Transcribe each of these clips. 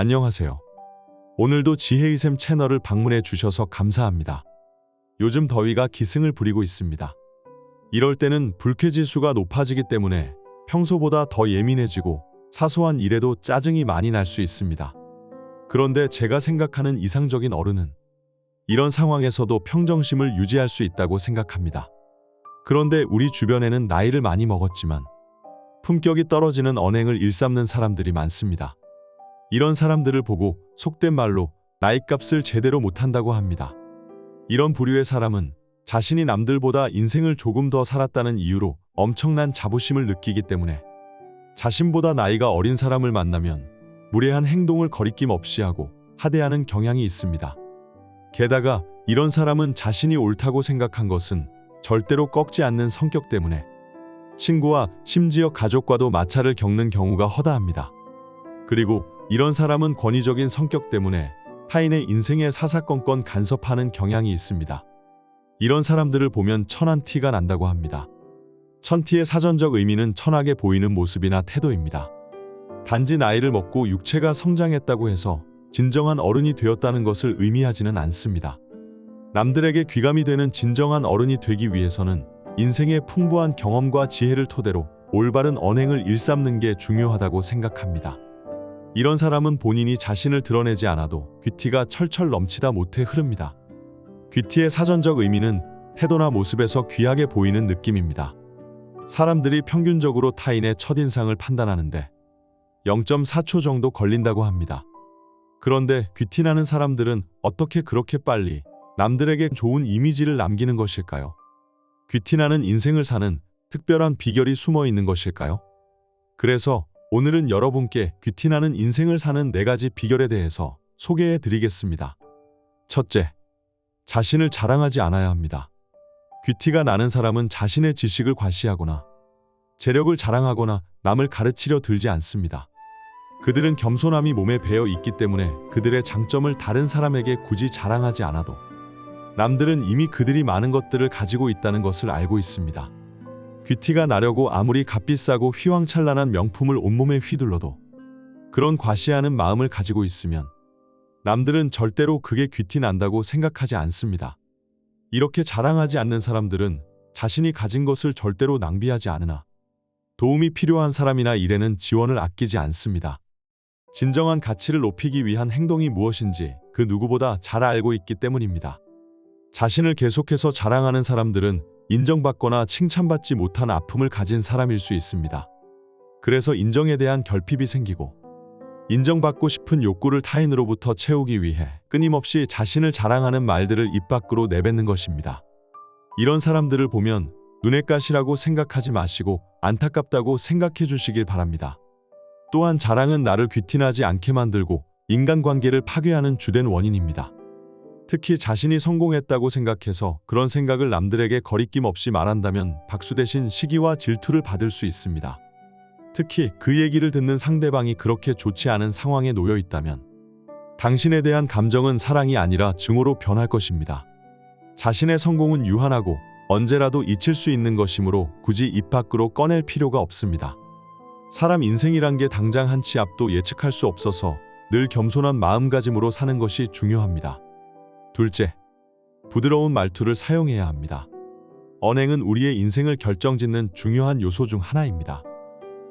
안녕하세요. 오늘도 지혜의샘 채널을 방문해 주셔서 감사합니다. 요즘 더위가 기승을 부리고 있습니다. 이럴 때는 불쾌지수가 높아지기 때문에 평소보다 더 예민해지고 사소한 일에도 짜증이 많이 날 수 있습니다. 그런데 제가 생각하는 이상적인 어른은 이런 상황에서도 평정심을 유지할 수 있다고 생각합니다. 그런데 우리 주변에는 나이를 많이 먹었지만 품격이 떨어지는 언행을 일삼는 사람들이 많습니다. 이런 사람들을 보고 속된 말로 나이값을 제대로 못한다고 합니다. 이런 부류의 사람은 자신이 남들보다 인생을 조금 더 살았다는 이유로 엄청난 자부심을 느끼기 때문에 자신보다 나이가 어린 사람을 만나면 무례한 행동을 거리낌 없이 하고 하대하는 경향이 있습니다. 게다가 이런 사람은 자신이 옳다고 생각한 것은 절대로 꺾지 않는 성격 때문에 친구와 심지어 가족과도 마찰을 겪는 경우가 허다합니다. 그리고 이런 사람은 권위적인 성격 때문에 타인의 인생에 사사건건 간섭하는 경향이 있습니다. 이런 사람들을 보면 천한 티가 난다고 합니다. 천티의 사전적 의미는 천하게 보이는 모습이나 태도입니다. 단지 나이를 먹고 육체가 성장했다고 해서 진정한 어른이 되었다는 것을 의미하지는 않습니다. 남들에게 귀감이 되는 진정한 어른이 되기 위해서는 인생의 풍부한 경험과 지혜를 토대로 올바른 언행을 일삼는 게 중요하다고 생각합니다. 이런 사람은 본인이 자신을 드러내지 않아도 귀티가 철철 넘치다 못해 흐릅니다. 귀티의 사전적 의미는 태도나 모습에서 귀하게 보이는 느낌입니다. 사람들이 평균적으로 타인의 첫인상을 판단하는데 0.4초 정도 걸린다고 합니다. 그런데 귀티나는 사람들은 어떻게 그렇게 빨리 남들에게 좋은 이미지를 남기는 것일까요? 귀티나는 인생을 사는 특별한 비결이 숨어 있는 것일까요? 그래서 오늘은 여러분께 귀티나는 인생을 사는 네 가지 비결에 대해서 소개해 드리겠습니다. 첫째, 자신을 자랑하지 않아야 합니다. 귀티가 나는 사람은 자신의 지식을 과시하거나 재력을 자랑하거나 남을 가르치려 들지 않습니다. 그들은 겸손함이 몸에 배어 있기 때문에 그들의 장점을 다른 사람에게 굳이 자랑하지 않아도 남들은 이미 그들이 많은 것들을 가지고 있다는 것을 알고 있습니다. 귀티가 나려고 아무리 값비싸고 휘황찬란한 명품을 온몸에 휘둘러도 그런 과시하는 마음을 가지고 있으면 남들은 절대로 그게 귀티 난다고 생각하지 않습니다. 이렇게 자랑하지 않는 사람들은 자신이 가진 것을 절대로 낭비하지 않으나 도움이 필요한 사람이나 일에는 지원을 아끼지 않습니다. 진정한 가치를 높이기 위한 행동이 무엇인지 그 누구보다 잘 알고 있기 때문입니다. 자신을 계속해서 자랑하는 사람들은 인정받거나 칭찬받지 못한 아픔을 가진 사람일 수 있습니다. 그래서 인정에 대한 결핍이 생기고 인정받고 싶은 욕구를 타인으로부터 채우기 위해 끊임없이 자신을 자랑하는 말들을 입 밖으로 내뱉는 것입니다. 이런 사람들을 보면 눈의 가시라고 생각하지 마시고 안타깝다고 생각해 주시길 바랍니다. 또한 자랑은 나를 귀티나지 않게 만들고 인간관계를 파괴하는 주된 원인입니다. 특히 자신이 성공했다고 생각해서 그런 생각을 남들에게 거리낌 없이 말한다면 박수 대신 시기와 질투를 받을 수 있습니다. 특히 그 얘기를 듣는 상대방이 그렇게 좋지 않은 상황에 놓여 있다면 당신에 대한 감정은 사랑이 아니라 증오로 변할 것입니다. 자신의 성공은 유한하고 언제라도 잊힐 수 있는 것이므로 굳이 입 밖으로 꺼낼 필요가 없습니다. 사람 인생이란 게 당장 한 치 앞도 예측할 수 없어서 늘 겸손한 마음가짐으로 사는 것이 중요합니다. 둘째, 부드러운 말투를 사용해야 합니다. 언행은 우리의 인생을 결정짓는 중요한 요소 중 하나입니다.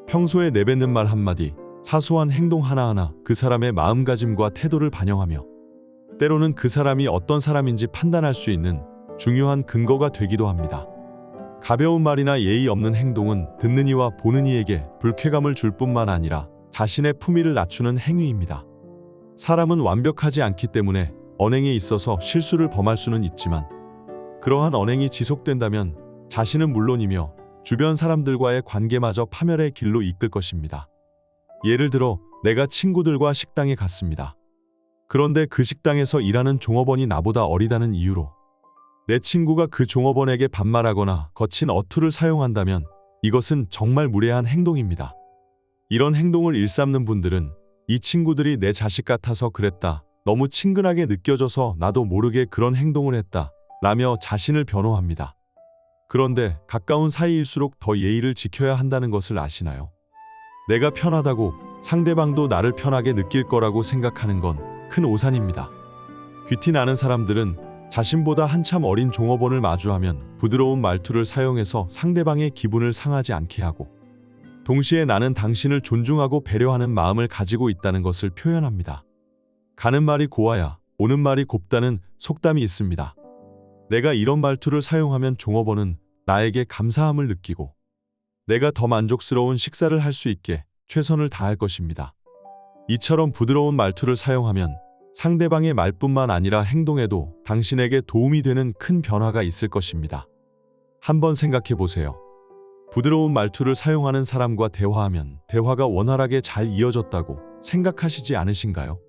평소에 내뱉는 말 한마디, 사소한 행동 하나하나 그 사람의 마음가짐과 태도를 반영하며 때로는 그 사람이 어떤 사람인지 판단할 수 있는 중요한 근거가 되기도 합니다. 가벼운 말이나 예의 없는 행동은 듣는 이와 보는 이에게 불쾌감을 줄 뿐만 아니라 자신의 품위를 낮추는 행위입니다. 사람은 완벽하지 않기 때문에 언행에 있어서 실수를 범할 수는 있지만 그러한 언행이 지속된다면 자신은 물론이며 주변 사람들과의 관계마저 파멸의 길로 이끌 것입니다. 예를 들어 내가 친구들과 식당에 갔습니다. 그런데 그 식당에서 일하는 종업원이 나보다 어리다는 이유로 내 친구가 그 종업원에게 반말하거나 거친 어투를 사용한다면 이것은 정말 무례한 행동입니다. 이런 행동을 일삼는 분들은 이 친구들이 내 자식 같아서 그랬다. 너무 친근하게 느껴져서 나도 모르게 그런 행동을 했다. 라며 자신을 변호합니다. 그런데 가까운 사이일수록 더 예의를 지켜야 한다는 것을 아시나요? 내가 편하다고 상대방도 나를 편하게 느낄 거라고 생각하는 건 큰 오산입니다. 귀티 나는 사람들은 자신보다 한참 어린 종업원을 마주하면 부드러운 말투를 사용해서 상대방의 기분을 상하지 않게 하고 동시에 나는 당신을 존중하고 배려하는 마음을 가지고 있다는 것을 표현합니다. 가는 말이 고와야 오는 말이 곱다는 속담이 있습니다. 내가 이런 말투를 사용하면 종업원은 나에게 감사함을 느끼고 내가 더 만족스러운 식사를 할 수 있게 최선을 다할 것입니다. 이처럼 부드러운 말투를 사용하면 상대방의 말뿐만 아니라 행동에도 당신에게 도움이 되는 큰 변화가 있을 것입니다. 한번 생각해 보세요. 부드러운 말투를 사용하는 사람과 대화하면 대화가 원활하게 잘 이어졌다고 생각하시지 않으신가요?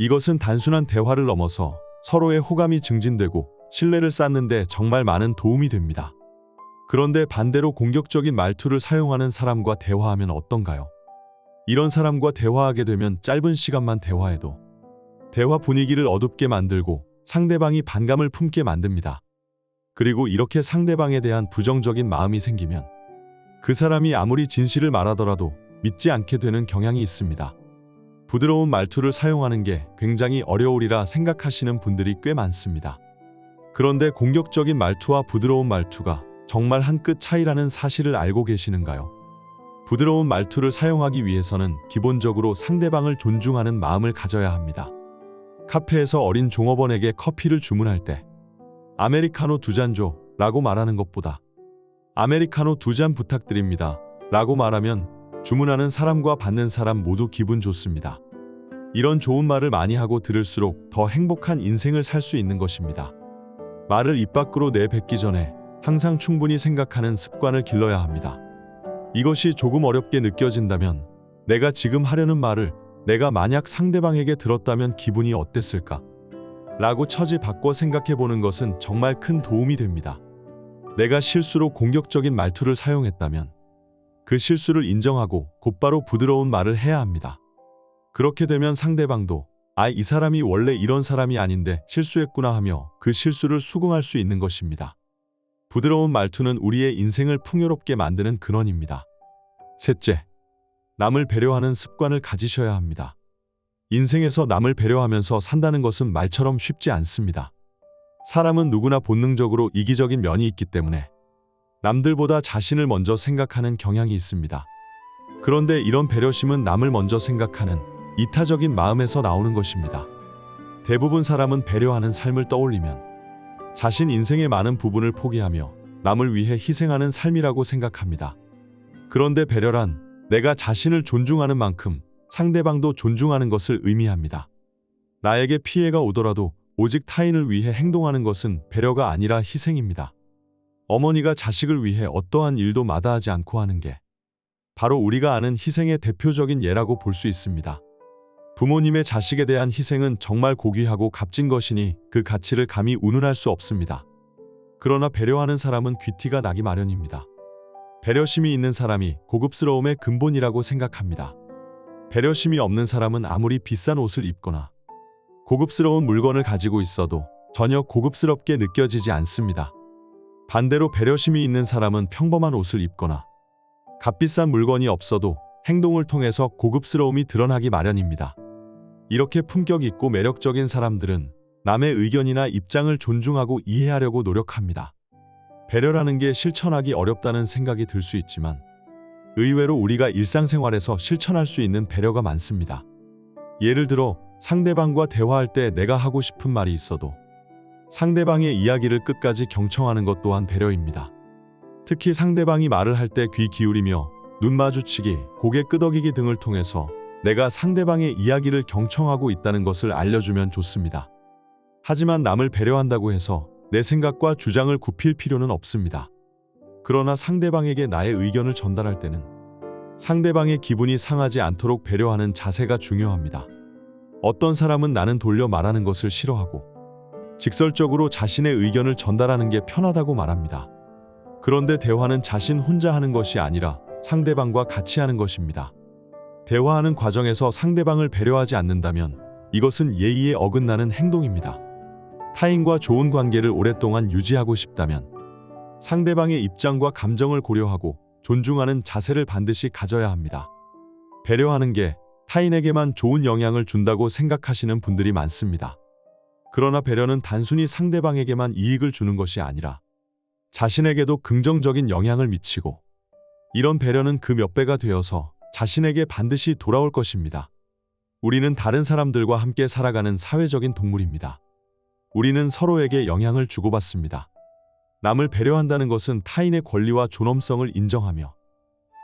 이것은 단순한 대화를 넘어서 서로의 호감이 증진되고 신뢰를 쌓는데 정말 많은 도움이 됩니다. 그런데 반대로 공격적인 말투를 사용하는 사람과 대화하면 어떤가요? 이런 사람과 대화하게 되면 짧은 시간만 대화해도 대화 분위기를 어둡게 만들고 상대방이 반감을 품게 만듭니다. 그리고 이렇게 상대방에 대한 부정적인 마음이 생기면 그 사람이 아무리 진실을 말하더라도 믿지 않게 되는 경향이 있습니다. 부드러운 말투를 사용하는 게 굉장히 어려우리라 생각하시는 분들이 꽤 많습니다. 그런데 공격적인 말투와 부드러운 말투가 정말 한 끗 차이라는 사실을 알고 계시는가요? 부드러운 말투를 사용하기 위해서는 기본적으로 상대방을 존중하는 마음을 가져야 합니다. 카페에서 어린 종업원에게 커피를 주문할 때 아메리카노 두 잔 줘 라고 말하는 것보다 아메리카노 두 잔 부탁드립니다 라고 말하면 주문하는 사람과 받는 사람 모두 기분 좋습니다. 이런 좋은 말을 많이 하고 들을수록 더 행복한 인생을 살 수 있는 것입니다. 말을 입 밖으로 내뱉기 전에 항상 충분히 생각하는 습관을 길러야 합니다. 이것이 조금 어렵게 느껴진다면 내가 지금 하려는 말을 내가 만약 상대방에게 들었다면 기분이 어땠을까? 라고 처지 바꿔 생각해 보는 것은 정말 큰 도움이 됩니다. 내가 실수로 공격적인 말투를 사용했다면 그 실수를 인정하고 곧바로 부드러운 말을 해야 합니다. 그렇게 되면 상대방도 아, 이 사람이 원래 이런 사람이 아닌데 실수했구나 하며 그 실수를 수긍할 수 있는 것입니다. 부드러운 말투는 우리의 인생을 풍요롭게 만드는 근원입니다. 셋째, 남을 배려하는 습관을 가지셔야 합니다. 인생에서 남을 배려하면서 산다는 것은 말처럼 쉽지 않습니다. 사람은 누구나 본능적으로 이기적인 면이 있기 때문에 남들보다 자신을 먼저 생각하는 경향이 있습니다. 그런데 이런 배려심은 남을 먼저 생각하는 이타적인 마음에서 나오는 것입니다. 대부분 사람은 배려하는 삶을 떠올리면 자신 인생의 많은 부분을 포기하며 남을 위해 희생하는 삶이라고 생각합니다. 그런데 배려란 내가 자신을 존중하는 만큼 상대방도 존중하는 것을 의미합니다. 나에게 피해가 오더라도 오직 타인을 위해 행동하는 것은 배려가 아니라 희생입니다. 어머니가 자식을 위해 어떠한 일도 마다하지 않고 하는 게 바로 우리가 아는 희생의 대표적인 예라고 볼 수 있습니다. 부모님의 자식에 대한 희생은 정말 고귀하고 값진 것이니 그 가치를 감히 운운할 수 없습니다. 그러나 배려하는 사람은 귀티가 나기 마련입니다. 배려심이 있는 사람이 고급스러움의 근본이라고 생각합니다. 배려심이 없는 사람은 아무리 비싼 옷을 입거나 고급스러운 물건을 가지고 있어도 전혀 고급스럽게 느껴지지 않습니다. 반대로 배려심이 있는 사람은 평범한 옷을 입거나 값비싼 물건이 없어도 행동을 통해서 고급스러움이 드러나기 마련입니다. 이렇게 품격 있고 매력적인 사람들은 남의 의견이나 입장을 존중하고 이해하려고 노력합니다. 배려라는 게 실천하기 어렵다는 생각이 들 수 있지만 의외로 우리가 일상생활에서 실천할 수 있는 배려가 많습니다. 예를 들어 상대방과 대화할 때 내가 하고 싶은 말이 있어도 상대방의 이야기를 끝까지 경청하는 것 또한 배려입니다. 특히 상대방이 말을 할 때 귀 기울이며 눈 마주치기, 고개 끄덕이기 등을 통해서 내가 상대방의 이야기를 경청하고 있다는 것을 알려주면 좋습니다. 하지만 남을 배려한다고 해서 내 생각과 주장을 굽힐 필요는 없습니다. 그러나 상대방에게 나의 의견을 전달할 때는 상대방의 기분이 상하지 않도록 배려하는 자세가 중요합니다. 어떤 사람은 나는 돌려 말하는 것을 싫어하고 직설적으로 자신의 의견을 전달하는 게 편하다고 말합니다. 그런데 대화는 자신 혼자 하는 것이 아니라 상대방과 같이 하는 것입니다. 대화하는 과정에서 상대방을 배려하지 않는다면 이것은 예의에 어긋나는 행동입니다. 타인과 좋은 관계를 오랫동안 유지하고 싶다면 상대방의 입장과 감정을 고려하고 존중하는 자세를 반드시 가져야 합니다. 배려하는 게 타인에게만 좋은 영향을 준다고 생각하시는 분들이 많습니다. 그러나 배려는 단순히 상대방에게만 이익을 주는 것이 아니라 자신에게도 긍정적인 영향을 미치고 이런 배려는 그 몇 배가 되어서 자신에게 반드시 돌아올 것입니다. 우리는 다른 사람들과 함께 살아가는 사회적인 동물입니다. 우리는 서로에게 영향을 주고받습니다. 남을 배려한다는 것은 타인의 권리와 존엄성을 인정하며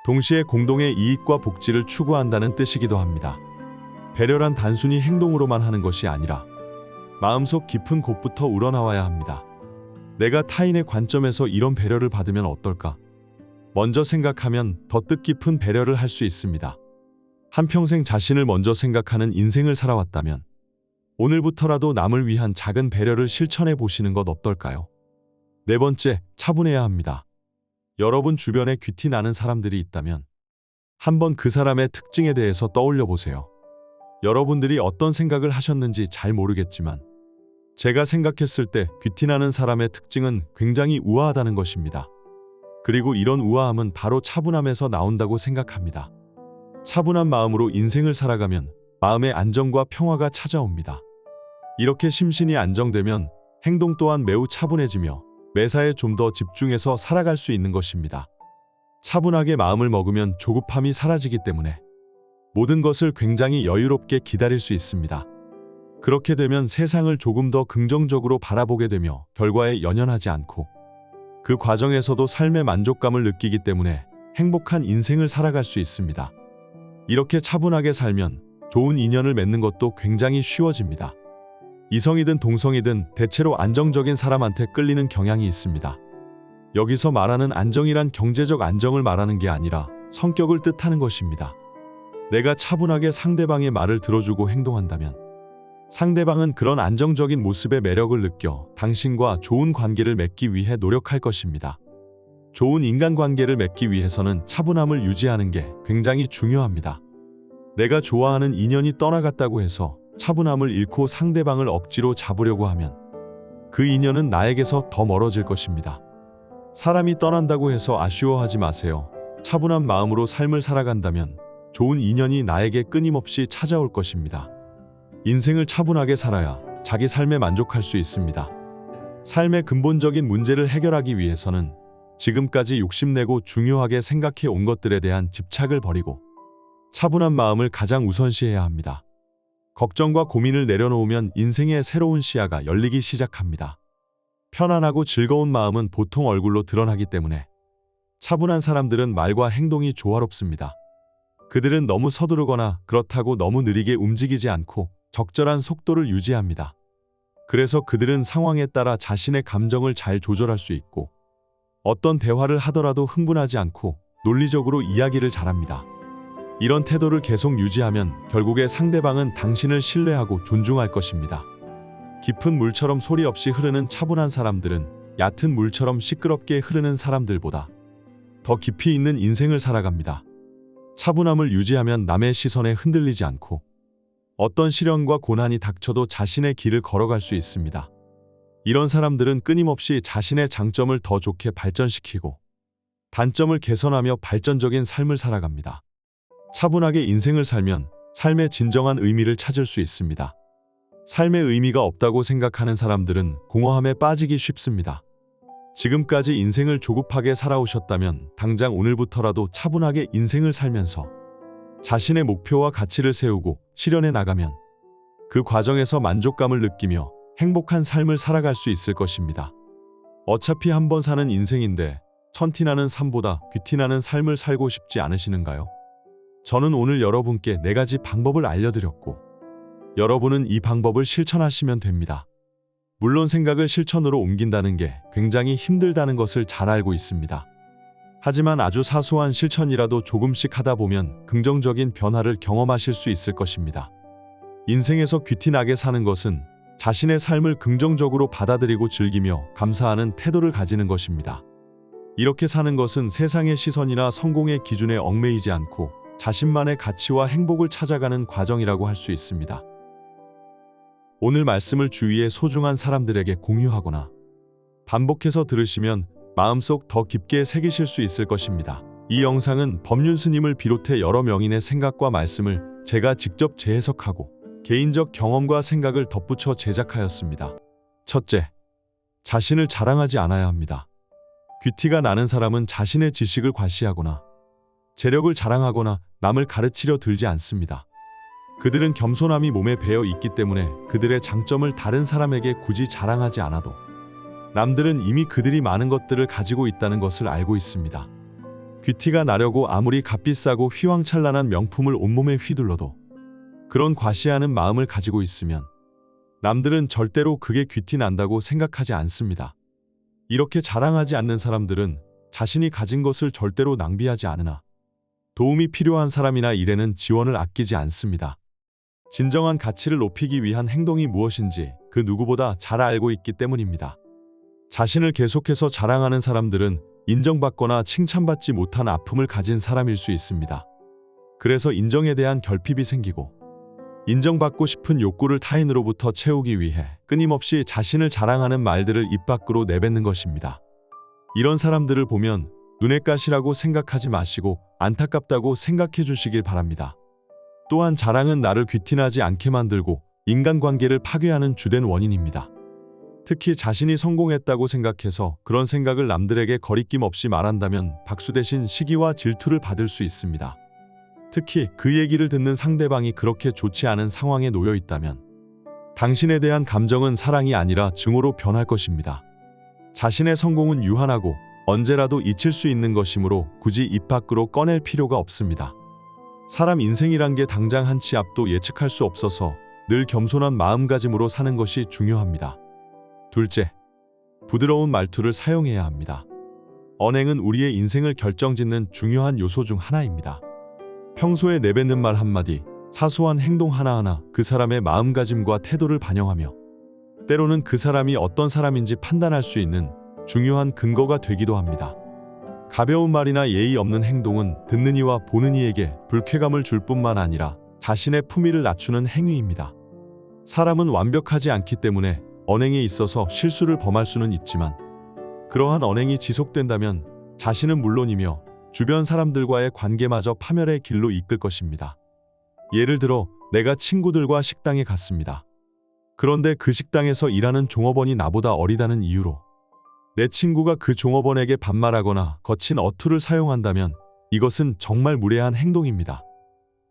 동시에 공동의 이익과 복지를 추구한다는 뜻이기도 합니다. 배려란 단순히 행동으로만 하는 것이 아니라 마음속 깊은 곳부터 우러나와야 합니다. 내가 타인의 관점에서 이런 배려를 받으면 어떨까? 먼저 생각하면 더 뜻깊은 배려를 할 수 있습니다. 한평생 자신을 먼저 생각하는 인생을 살아왔다면 오늘부터라도 남을 위한 작은 배려를 실천해 보시는 것 어떨까요? 네 번째, 차분해야 합니다. 여러분 주변에 귀티 나는 사람들이 있다면 한번 그 사람의 특징에 대해서 떠올려 보세요. 여러분들이 어떤 생각을 하셨는지 잘 모르겠지만 제가 생각했을 때 귀티나는 사람의 특징은 굉장히 우아하다는 것입니다. 그리고 이런 우아함은 바로 차분함에서 나온다고 생각합니다. 차분한 마음으로 인생을 살아가면 마음의 안정과 평화가 찾아옵니다. 이렇게 심신이 안정되면 행동 또한 매우 차분해지며 매사에 좀 더 집중해서 살아갈 수 있는 것입니다. 차분하게 마음을 먹으면 조급함이 사라지기 때문에 모든 것을 굉장히 여유롭게 기다릴 수 있습니다. 그렇게 되면 세상을 조금 더 긍정적으로 바라보게 되며 결과에 연연하지 않고 그 과정에서도 삶의 만족감을 느끼기 때문에 행복한 인생을 살아갈 수 있습니다. 이렇게 차분하게 살면 좋은 인연을 맺는 것도 굉장히 쉬워집니다. 이성이든 동성이든 대체로 안정적인 사람한테 끌리는 경향이 있습니다. 여기서 말하는 안정이란 경제적 안정을 말하는 게 아니라 성격을 뜻하는 것입니다. 내가 차분하게 상대방의 말을 들어주고 행동한다면 상대방은 그런 안정적인 모습의 매력을 느껴 당신과 좋은 관계를 맺기 위해 노력할 것입니다. 좋은 인간관계를 맺기 위해서는 차분함을 유지하는 게 굉장히 중요합니다. 내가 좋아하는 인연이 떠나갔다고 해서 차분함을 잃고 상대방을 억지로 잡으려고 하면 그 인연은 나에게서 더 멀어질 것입니다. 사람이 떠난다고 해서 아쉬워하지 마세요. 차분한 마음으로 삶을 살아간다면 좋은 인연이 나에게 끊임없이 찾아올 것입니다. 인생을 차분하게 살아야 자기 삶에 만족할 수 있습니다. 삶의 근본적인 문제를 해결하기 위해서는 지금까지 욕심내고 중요하게 생각해 온 것들에 대한 집착을 버리고 차분한 마음을 가장 우선시해야 합니다. 걱정과 고민을 내려놓으면 인생의 새로운 시야가 열리기 시작합니다. 편안하고 즐거운 마음은 보통 얼굴로 드러나기 때문에 차분한 사람들은 말과 행동이 조화롭습니다. 그들은 너무 서두르거나 그렇다고 너무 느리게 움직이지 않고 적절한 속도를 유지합니다. 그래서 그들은 상황에 따라 자신의 감정을 잘 조절할 수 있고 어떤 대화를 하더라도 흥분하지 않고 논리적으로 이야기를 잘합니다. 이런 태도를 계속 유지하면 결국에 상대방은 당신을 신뢰하고 존중할 것입니다. 깊은 물처럼 소리 없이 흐르는 차분한 사람들은 얕은 물처럼 시끄럽게 흐르는 사람들보다 더 깊이 있는 인생을 살아갑니다. 차분함을 유지하면 남의 시선에 흔들리지 않고 어떤 시련과 고난이 닥쳐도 자신의 길을 걸어갈 수 있습니다. 이런 사람들은 끊임없이 자신의 장점을 더 좋게 발전시키고 단점을 개선하며 발전적인 삶을 살아갑니다. 차분하게 인생을 살면 삶의 진정한 의미를 찾을 수 있습니다. 삶의 의미가 없다고 생각하는 사람들은 공허함에 빠지기 쉽습니다. 지금까지 인생을 조급하게 살아오셨다면 당장 오늘부터라도 차분하게 인생을 살면서 자신의 목표와 가치를 세우고 실현해 나가면 그 과정에서 만족감을 느끼며 행복한 삶을 살아갈 수 있을 것입니다. 어차피 한 번 사는 인생인데 천티나는 삶보다 귀티나는 삶을 살고 싶지 않으시는가요? 저는 오늘 여러분께 네 가지 방법을 알려드렸고 여러분은 이 방법을 실천하시면 됩니다. 물론 생각을 실천으로 옮긴다는 게 굉장히 힘들다는 것을 잘 알고 있습니다. 하지만 아주 사소한 실천이라도 조금씩 하다 보면 긍정적인 변화를 경험하실 수 있을 것입니다. 인생에서 귀티나게 사는 것은 자신의 삶을 긍정적으로 받아들이고 즐기며 감사하는 태도를 가지는 것입니다. 이렇게 사는 것은 세상의 시선이나 성공의 기준에 얽매이지 않고 자신만의 가치와 행복을 찾아가는 과정이라고 할 수 있습니다. 오늘 말씀을 주위의 소중한 사람들에게 공유하거나 반복해서 들으시면 마음속 더 깊게 새기실 수 있을 것입니다. 이 영상은 법륜 스님을 비롯해 여러 명인의 생각과 말씀을 제가 직접 재해석하고 개인적 경험과 생각을 덧붙여 제작하였습니다. 첫째, 자신을 자랑하지 않아야 합니다. 귀티가 나는 사람은 자신의 지식을 과시하거나 재력을 자랑하거나 남을 가르치려 들지 않습니다. 그들은 겸손함이 몸에 배어 있기 때문에 그들의 장점을 다른 사람에게 굳이 자랑하지 않아도 남들은 이미 그들이 많은 것들을 가지고 있다는 것을 알고 있습니다. 귀티가 나려고 아무리 값비싸고 휘황찬란한 명품을 온몸에 휘둘러도 그런 과시하는 마음을 가지고 있으면 남들은 절대로 그게 귀티 난다고 생각하지 않습니다. 이렇게 자랑하지 않는 사람들은 자신이 가진 것을 절대로 낭비하지 않으나 도움이 필요한 사람이나 일에는 지원을 아끼지 않습니다. 진정한 가치를 높이기 위한 행동이 무엇인지 그 누구보다 잘 알고 있기 때문입니다. 자신을 계속해서 자랑하는 사람들은 인정받거나 칭찬받지 못한 아픔을 가진 사람일 수 있습니다. 그래서 인정에 대한 결핍이 생기고 인정받고 싶은 욕구를 타인으로부터 채우기 위해 끊임없이 자신을 자랑하는 말들을 입 밖으로 내뱉는 것입니다. 이런 사람들을 보면 눈의 가시라고 생각하지 마시고 안타깝다고 생각해 주시길 바랍니다. 또한 자랑은 나를 귀티나지 않게 만들고 인간관계를 파괴하는 주된 원인입니다. 특히 자신이 성공했다고 생각해서 그런 생각을 남들에게 거리낌 없이 말한다면 박수 대신 시기와 질투를 받을 수 있습니다. 특히 그 얘기를 듣는 상대방이 그렇게 좋지 않은 상황에 놓여 있다면 당신에 대한 감정은 사랑이 아니라 증오로 변할 것입니다. 자신의 성공은 유한하고 언제라도 잊힐 수 있는 것이므로 굳이 입 밖으로 꺼낼 필요가 없습니다. 사람 인생이란 게 당장 한 치 앞도 예측할 수 없어서 늘 겸손한 마음가짐으로 사는 것이 중요합니다. 둘째, 부드러운 말투를 사용해야 합니다. 언행은 우리의 인생을 결정짓는 중요한 요소 중 하나입니다. 평소에 내뱉는 말 한마디, 사소한 행동 하나하나 그 사람의 마음가짐과 태도를 반영하며 때로는 그 사람이 어떤 사람인지 판단할 수 있는 중요한 근거가 되기도 합니다. 가벼운 말이나 예의 없는 행동은 듣는 이와 보는 이에게 불쾌감을 줄 뿐만 아니라 자신의 품위를 낮추는 행위입니다. 사람은 완벽하지 않기 때문에 언행에 있어서 실수를 범할 수는 있지만 그러한 언행이 지속된다면 자신은 물론이며 주변 사람들과의 관계마저 파멸의 길로 이끌 것입니다. 예를 들어 내가 친구들과 식당에 갔습니다. 그런데 그 식당에서 일하는 종업원이 나보다 어리다는 이유로 내 친구가 그 종업원에게 반말하거나 거친 어투를 사용한다면 이것은 정말 무례한 행동입니다.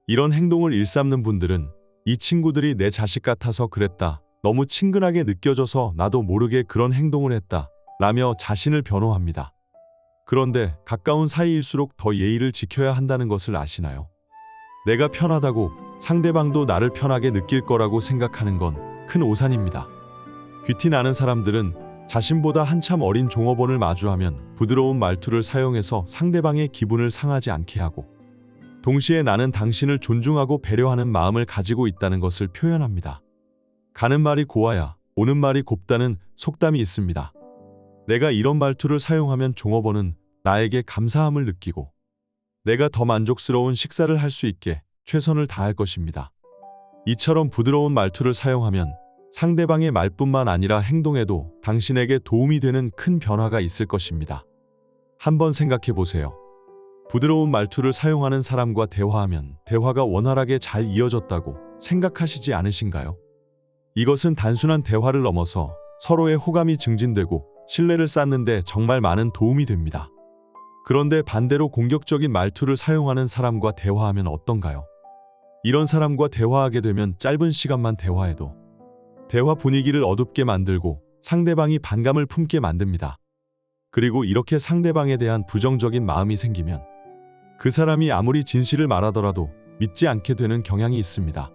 이런 행동을 일삼는 분들은 이 친구들이 내 자식 같아서 그랬다. 너무 친근하게 느껴져서 나도 모르게 그런 행동을 했다. 라며 자신을 변호합니다. 그런데 가까운 사이일수록 더 예의를 지켜야 한다는 것을 아시나요? 내가 편하다고 상대방도 나를 편하게 느낄 거라고 생각하는 건 큰 오산입니다. 귀티 나는 사람들은 자신보다 한참 어린 종업원을 마주하면 부드러운 말투를 사용해서 상대방의 기분을 상하지 않게 하고 동시에 나는 당신을 존중하고 배려하는 마음을 가지고 있다는 것을 표현합니다. 가는 말이 고와야 오는 말이 곱다는 속담이 있습니다. 내가 이런 말투를 사용하면 종업원은 나에게 감사함을 느끼고 내가 더 만족스러운 식사를 할 수 있게 최선을 다할 것입니다. 이처럼 부드러운 말투를 사용하면 상대방의 말뿐만 아니라 행동에도 당신에게 도움이 되는 큰 변화가 있을 것입니다. 한번 생각해 보세요. 부드러운 말투를 사용하는 사람과 대화하면 대화가 원활하게 잘 이어졌다고 생각하시지 않으신가요? 이것은 단순한 대화를 넘어서 서로의 호감이 증진되고 신뢰를 쌓는데 정말 많은 도움이 됩니다. 그런데 반대로 공격적인 말투를 사용하는 사람과 대화하면 어떤가요? 이런 사람과 대화하게 되면 짧은 시간만 대화해도 대화 분위기를 어둡게 만들고 상대방이 반감을 품게 만듭니다. 그리고 이렇게 상대방에 대한 부정적인 마음이 생기면 그 사람이 아무리 진실을 말하더라도 믿지 않게 되는 경향이 있습니다.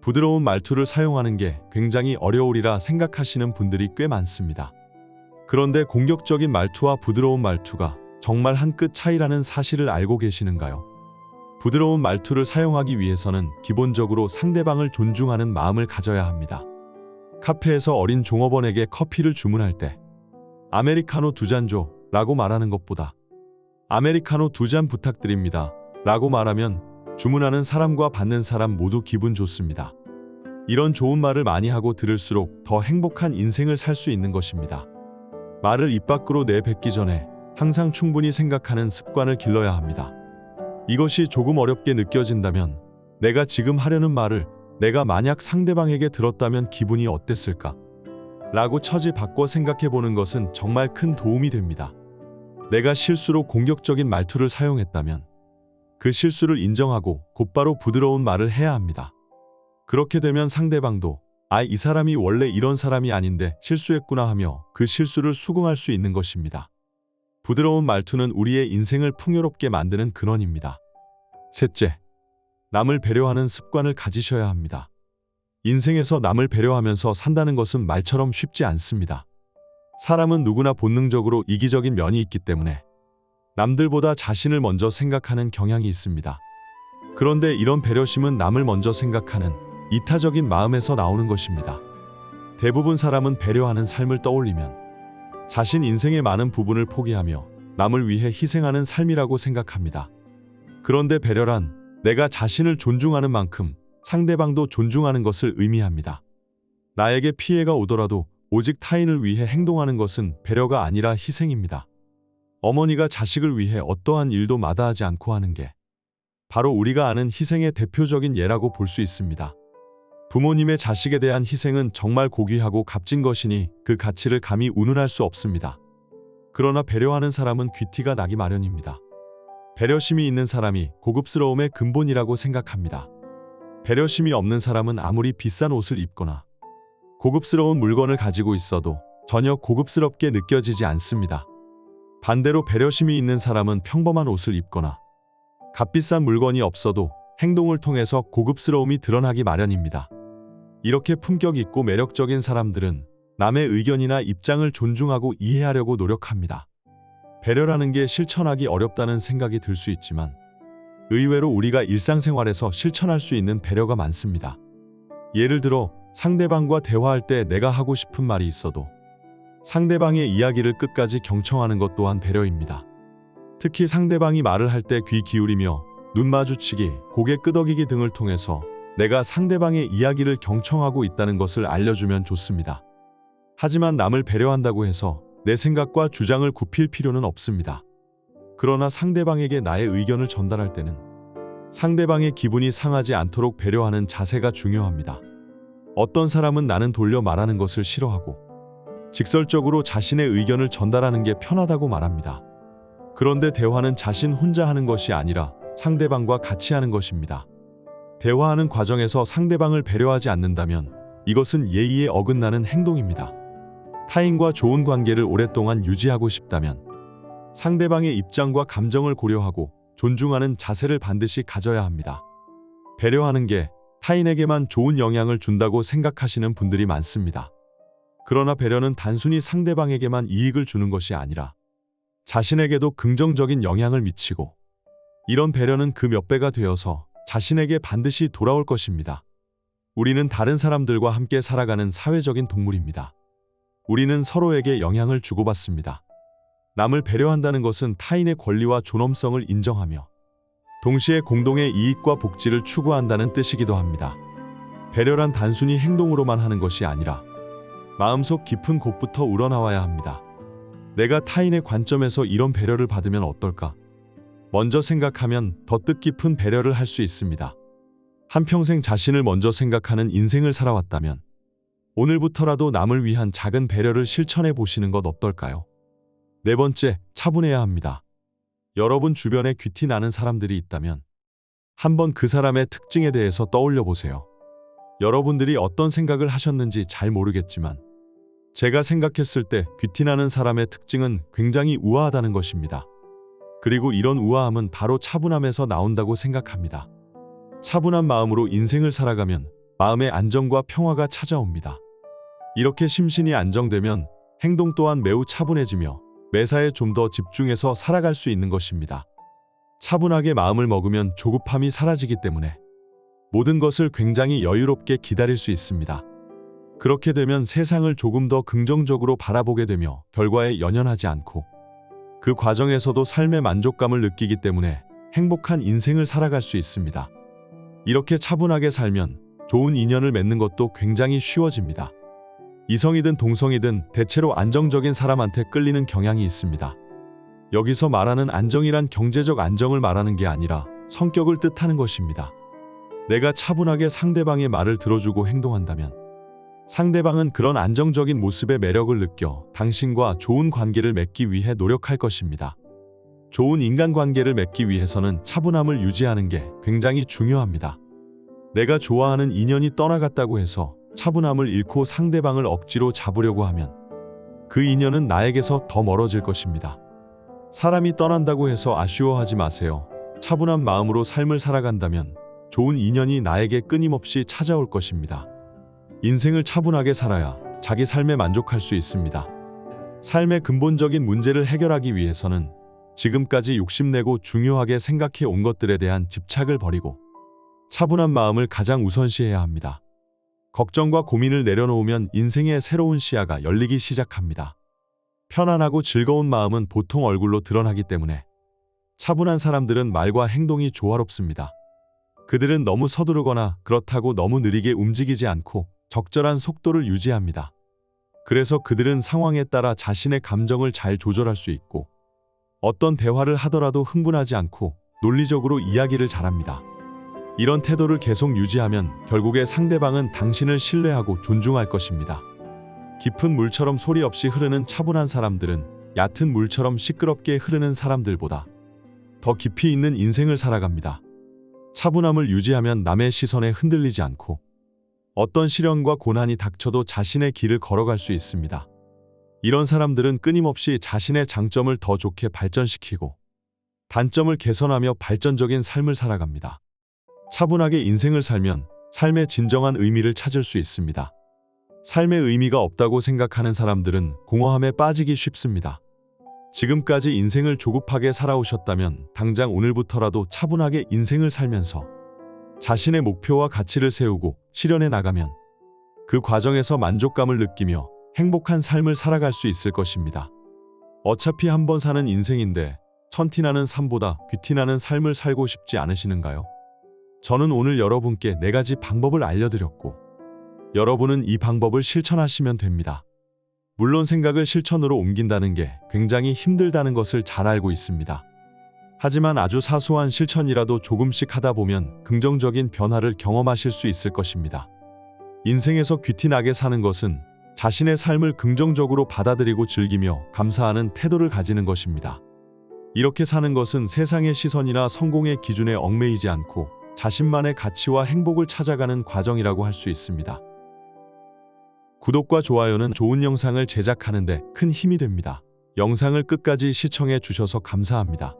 부드러운 말투를 사용하는 게 굉장히 어려우리라 생각하시는 분들이 꽤 많습니다. 그런데 공격적인 말투와 부드러운 말투가 정말 한 끗 차이라는 사실을 알고 계시는가요? 부드러운 말투를 사용하기 위해서는 기본적으로 상대방을 존중하는 마음을 가져야 합니다. 카페에서 어린 종업원에게 커피를 주문할 때 아메리카노 두 잔 줘 라고 말하는 것보다 아메리카노 두 잔 부탁드립니다 라고 말하면 주문하는 사람과 받는 사람 모두 기분 좋습니다. 이런 좋은 말을 많이 하고 들을수록 더 행복한 인생을 살 수 있는 것입니다. 말을 입 밖으로 내뱉기 전에 항상 충분히 생각하는 습관을 길러야 합니다. 이것이 조금 어렵게 느껴진다면 내가 지금 하려는 말을 내가 만약 상대방에게 들었다면 기분이 어땠을까? 라고 처지 바꿔 생각해 보는 것은 정말 큰 도움이 됩니다. 내가 실수로 공격적인 말투를 사용했다면 그 실수를 인정하고 곧바로 부드러운 말을 해야 합니다. 그렇게 되면 상대방도 아, 이 사람이 원래 이런 사람이 아닌데 실수했구나 하며 그 실수를 수긍할 수 있는 것입니다. 부드러운 말투는 우리의 인생을 풍요롭게 만드는 근원입니다. 셋째, 남을 배려하는 습관을 가지셔야 합니다. 인생에서 남을 배려하면서 산다는 것은 말처럼 쉽지 않습니다. 사람은 누구나 본능적으로 이기적인 면이 있기 때문에 남들보다 자신을 먼저 생각하는 경향이 있습니다. 그런데 이런 배려심은 남을 먼저 생각하는 이타적인 마음에서 나오는 것입니다. 대부분 사람은 배려하는 삶을 떠올리면 자신 인생의 많은 부분을 포기하며 남을 위해 희생하는 삶이라고 생각합니다. 그런데 배려란 내가 자신을 존중하는 만큼 상대방도 존중하는 것을 의미합니다. 나에게 피해가 오더라도 오직 타인을 위해 행동하는 것은 배려가 아니라 희생입니다. 어머니가 자식을 위해 어떠한 일도 마다하지 않고 하는 게 바로 우리가 아는 희생의 대표적인 예라고 볼 수 있습니다. 부모님의 자식에 대한 희생은 정말 고귀하고 값진 것이니 그 가치를 감히 운운할 수 없습니다. 그러나 배려하는 사람은 귀티가 나기 마련입니다. 배려심이 있는 사람이 고급스러움의 근본이라고 생각합니다. 배려심이 없는 사람은 아무리 비싼 옷을 입거나 고급스러운 물건을 가지고 있어도 전혀 고급스럽게 느껴지지 않습니다. 반대로 배려심이 있는 사람은 평범한 옷을 입거나 값비싼 물건이 없어도 행동을 통해서 고급스러움이 드러나기 마련입니다. 이렇게 품격 있고 매력적인 사람들은 남의 의견이나 입장을 존중하고 이해하려고 노력합니다. 배려라는 게 실천하기 어렵다는 생각이 들 수 있지만 의외로 우리가 일상생활에서 실천할 수 있는 배려가 많습니다. 예를 들어 상대방과 대화할 때 내가 하고 싶은 말이 있어도 상대방의 이야기를 끝까지 경청하는 것 또한 배려입니다. 특히 상대방이 말을 할 때 귀 기울이며 눈 마주치기, 고개 끄덕이기 등을 통해서 내가 상대방의 이야기를 경청하고 있다는 것을 알려주면 좋습니다. 하지만 남을 배려한다고 해서 내 생각과 주장을 굽힐 필요는 없습니다. 그러나 상대방에게 나의 의견을 전달할 때는 상대방의 기분이 상하지 않도록 배려하는 자세가 중요합니다. 어떤 사람은 나는 돌려 말하는 것을 싫어하고 직설적으로 자신의 의견을 전달하는 게 편하다고 말합니다. 그런데 대화는 자신 혼자 하는 것이 아니라 상대방과 같이 하는 것입니다. 대화하는 과정에서 상대방을 배려하지 않는다면 이것은 예의에 어긋나는 행동입니다. 타인과 좋은 관계를 오랫동안 유지하고 싶다면 상대방의 입장과 감정을 고려하고 존중하는 자세를 반드시 가져야 합니다. 배려하는 게 타인에게만 좋은 영향을 준다고 생각하시는 분들이 많습니다. 그러나 배려는 단순히 상대방에게만 이익을 주는 것이 아니라 자신에게도 긍정적인 영향을 미치고 이런 배려는 그 몇 배가 되어서 자신에게 반드시 돌아올 것입니다. 우리는 다른 사람들과 함께 살아가는 사회적인 동물입니다. 우리는 서로에게 영향을 주고받습니다. 남을 배려한다는 것은 타인의 권리와 존엄성을 인정하며 동시에 공동의 이익과 복지를 추구한다는 뜻이기도 합니다. 배려란 단순히 행동으로만 하는 것이 아니라 마음속 깊은 곳부터 우러나와야 합니다. 내가 타인의 관점에서 이런 배려를 받으면 어떨까? 먼저 생각하면 더 뜻깊은 배려를 할 수 있습니다. 한평생 자신을 먼저 생각하는 인생을 살아왔다면 오늘부터라도 남을 위한 작은 배려를 실천해 보시는 것 어떨까요? 네 번째, 차분해야 합니다. 여러분 주변에 귀티 나는 사람들이 있다면 한번 그 사람의 특징에 대해서 떠올려 보세요. 여러분들이 어떤 생각을 하셨는지 잘 모르겠지만 제가 생각했을 때 귀티 나는 사람의 특징은 굉장히 우아하다는 것입니다. 그리고 이런 우아함은 바로 차분함에서 나온다고 생각합니다. 차분한 마음으로 인생을 살아가면 마음의 안정과 평화가 찾아옵니다. 이렇게 심신이 안정되면 행동 또한 매우 차분해지며 매사에 좀 더 집중해서 살아갈 수 있는 것입니다. 차분하게 마음을 먹으면 조급함이 사라지기 때문에 모든 것을 굉장히 여유롭게 기다릴 수 있습니다. 그렇게 되면 세상을 조금 더 긍정적으로 바라보게 되며 결과에 연연하지 않고 그 과정에서도 삶의 만족감을 느끼기 때문에 행복한 인생을 살아갈 수 있습니다. 이렇게 차분하게 살면 좋은 인연을 맺는 것도 굉장히 쉬워집니다. 이성이든 동성이든 대체로 안정적인 사람한테 끌리는 경향이 있습니다. 여기서 말하는 안정이란 경제적 안정을 말하는 게 아니라 성격을 뜻하는 것입니다. 내가 차분하게 상대방의 말을 들어주고 행동한다면 상대방은 그런 안정적인 모습의 매력을 느껴 당신과 좋은 관계를 맺기 위해 노력할 것입니다. 좋은 인간관계를 맺기 위해서는 차분함을 유지하는 게 굉장히 중요합니다. 내가 좋아하는 인연이 떠나갔다고 해서 차분함을 잃고 상대방을 억지로 잡으려고 하면 그 인연은 나에게서 더 멀어질 것입니다. 사람이 떠난다고 해서 아쉬워하지 마세요. 차분한 마음으로 삶을 살아간다면 좋은 인연이 나에게 끊임없이 찾아올 것입니다. 인생을 차분하게 살아야 자기 삶에 만족할 수 있습니다. 삶의 근본적인 문제를 해결하기 위해서는 지금까지 욕심내고 중요하게 생각해 온 것들에 대한 집착을 버리고 차분한 마음을 가장 우선시해야 합니다. 걱정과 고민을 내려놓으면 인생의 새로운 시야가 열리기 시작합니다. 편안하고 즐거운 마음은 보통 얼굴로 드러나기 때문에 차분한 사람들은 말과 행동이 조화롭습니다. 그들은 너무 서두르거나 그렇다고 너무 느리게 움직이지 않고 적절한 속도를 유지합니다. 그래서 그들은 상황에 따라 자신의 감정을 잘 조절할 수 있고 어떤 대화를 하더라도 흥분하지 않고 논리적으로 이야기를 잘합니다. 이런 태도를 계속 유지하면 결국에 상대방은 당신을 신뢰하고 존중할 것입니다. 깊은 물처럼 소리 없이 흐르는 차분한 사람들은 얕은 물처럼 시끄럽게 흐르는 사람들보다 더 깊이 있는 인생을 살아갑니다. 차분함을 유지하면 남의 시선에 흔들리지 않고 어떤 시련과 고난이 닥쳐도 자신의 길을 걸어갈 수 있습니다. 이런 사람들은 끊임없이 자신의 장점을 더 좋게 발전시키고 단점을 개선하며 발전적인 삶을 살아갑니다. 차분하게 인생을 살면 삶의 진정한 의미를 찾을 수 있습니다. 삶의 의미가 없다고 생각하는 사람들은 공허함에 빠지기 쉽습니다. 지금까지 인생을 조급하게 살아오셨다면 당장 오늘부터라도 차분하게 인생을 살면서 자신의 목표와 가치를 세우고 실현해 나가면 그 과정에서 만족감을 느끼며 행복한 삶을 살아갈 수 있을 것입니다. 어차피 한 번 사는 인생인데 천티나는 삶보다 귀티나는 삶을 살고 싶지 않으시는가요? 저는 오늘 여러분께 네 가지 방법을 알려드렸고 여러분은 이 방법을 실천하시면 됩니다. 물론 생각을 실천으로 옮긴다는 게 굉장히 힘들다는 것을 잘 알고 있습니다. 하지만 아주 사소한 실천이라도 조금씩 하다 보면 긍정적인 변화를 경험하실 수 있을 것입니다. 인생에서 귀티나게 사는 것은 자신의 삶을 긍정적으로 받아들이고 즐기며 감사하는 태도를 가지는 것입니다. 이렇게 사는 것은 세상의 시선이나 성공의 기준에 얽매이지 않고 자신만의 가치와 행복을 찾아가는 과정이라고 할 수 있습니다. 구독과 좋아요는 좋은 영상을 제작하는 데 큰 힘이 됩니다. 영상을 끝까지 시청해 주셔서 감사합니다.